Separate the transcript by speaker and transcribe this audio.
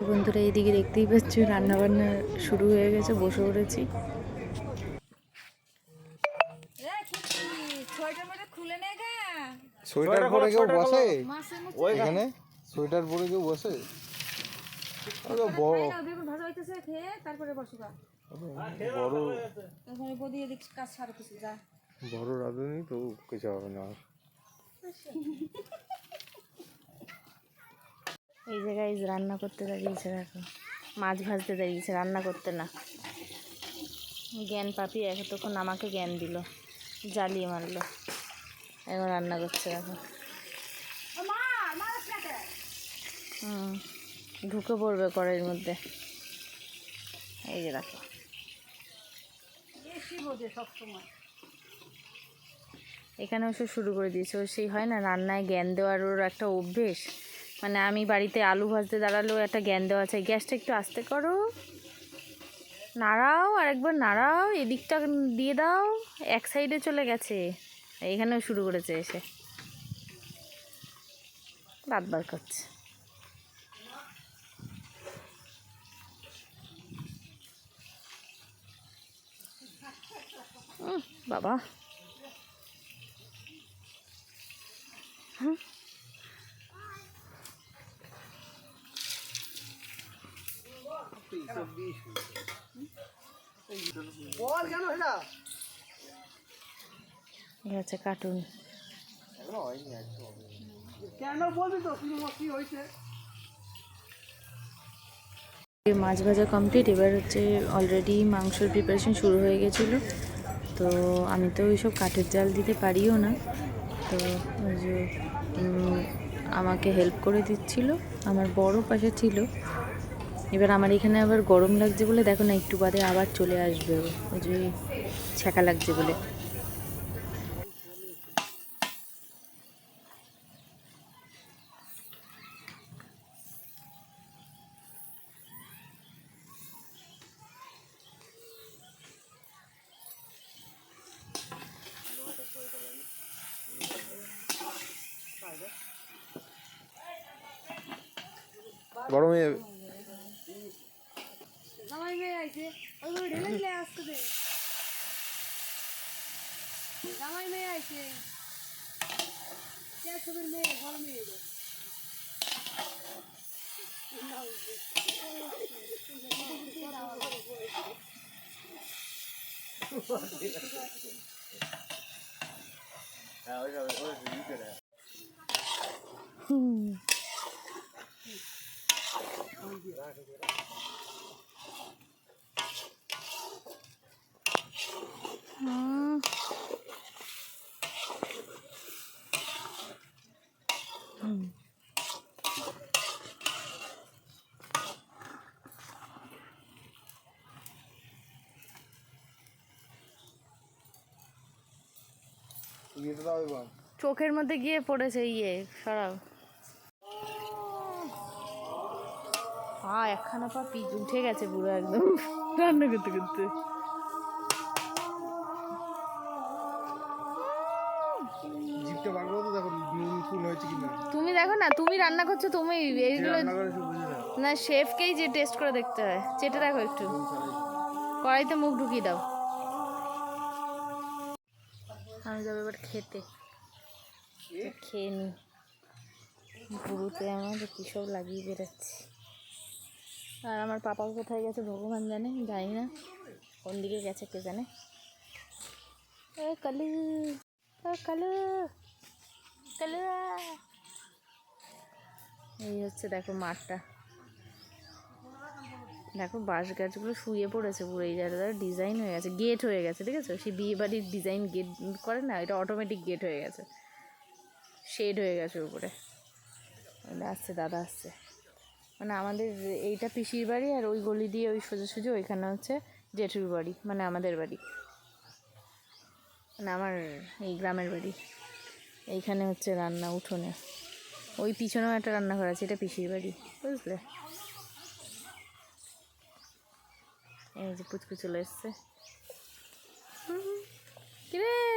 Speaker 1: বন্ধুরা এইদিকে দেখতেই পাচ্ছ রান্না বান্না শুরু হয়ে গেছে বসে পড়েছি।
Speaker 2: সোয়েটার পরে কেউ বসে? এখানে? সোয়েটার পরে কেউ বসে? বড়। বড়। রাঁধুনি তো কিছু হবে না।
Speaker 1: এই জায়গায় রান্না করতে দাঁড়িয়েছে দেখো। মাছ ভাজতে দাঁড়িয়েছে রান্না করতে না। জ্ঞান পাপি এতক্ষণ আমাকে জ্ঞান দিল জ্বালিয়ে মারলো। এখন রান্না করছে দেখো। হুম ঢুকে পড়বে কড়াইয়ের মধ্যে। এই যে দেখো। এখানে ওসব শুরু করে দিয়েছে ও সেই হয় না রান্নায় জ্ঞান দেওয়ার ওর একটা অভ্যেস। মানে আমি বাড়িতে আলু ভাজতে দাঁড়ালেও একটা জ্ঞান দেওয়া আছে। গ্যাসটা একটু আস্তে করো। নাড়াও, আরেকবার নাড়াও, এদিকটা দিয়ে দাও। এক সাইডে চলে গেছে। এখানেও শুরু করেছে এসে। বাদ বার করছে। বাবা। হচ্ছে কার্টুন মাছ ভাজা কমপ্লিট এবার হচ্ছে অলরেডি মাংসর প্রিপারেশন শুরু হয়ে গেছিল। তো আমি তো ওইসব কাঠের জাল দিতে পারিও না। তো ওই যে আমাকে হেল্প করে দিচ্ছিল। আমার বড় পাশে ছিল। এবার আমার এখানে আবার গরম লাগছে বলে দেখো না, একটু বাদে আবার চলে আসবে ওই যে ছ্যাঁকা লাগছে বলে।
Speaker 2: গরমে
Speaker 3: ನಮಗೆ ಹೇಗೆ ಅದು ಹಿಡಲೇ ಆಗ್ತದೆ ನಮಗೆ ಮೇ ಆಯ್ತು ಕ್ಯಾಸಬರ್
Speaker 1: ಮೇ ಹೊಲ
Speaker 2: ಮೇ ಇದೆ ಹ್ಞೂ
Speaker 1: চোখের মধ্যে গিয়ে পড়েছে ইয়ে সরাও। হ্যাঁ একখানা পা পিচ উঠে গেছে পুরো একদম। রান্না করতে করতে।
Speaker 2: জিপটা বার করো তো দেখো নুন ফুল হয়েছে কিনা।
Speaker 1: তুমি দেখো না তুমি রান্না করছ তুমি এইগুলো
Speaker 2: না
Speaker 1: শেফকেই যে টেস্ট করে দেখতে হয়। চেটে দেখো একটু। কড়াইতে মুখ ঢুকিয়ে দাও। যাব এবার খেতে। খেয়ে নি। গুরুতে আমার কী সব লাগিয়ে বেরোচ্ছি আর আমার পাপা কোথায় গেছে ভগবান জানে জানি না। কোন দিকে গেছে কে জানে। এ কালু কালু কালু। এই হচ্ছে দেখো মাঠটা। দেখো বাঁশ গাছগুলো শুয়ে পড়েছে পুরো, এই জায়গাটা ডিজাইন হয়ে গেছে গেট হয়ে গেছে, ঠিক আছে? সেই বিয়ে বাড়ির ডিজাইন গেট করে না, এটা অটোমেটিক গেট হয়ে গেছে। শেড হয়ে গেছে উপরে। আসছে দাদা, আসছে। মানে আমাদের এইটা পিসির বাড়ি আর ওই গলি দিয়ে ওই সোজা সোজা ওইখানে হচ্ছে জেঠুর বাড়ি মানে আমাদের বাড়ি। মানে আমার এই গ্রামের বাড়ি। এইখানে হচ্ছে রান্না উঠোনে। ওই পিছনেও একটা রান্নাঘর আছে, এটা পিসির বাড়ি, বুঝলে? এই যে পুচকু চলে এসছে। কিরে?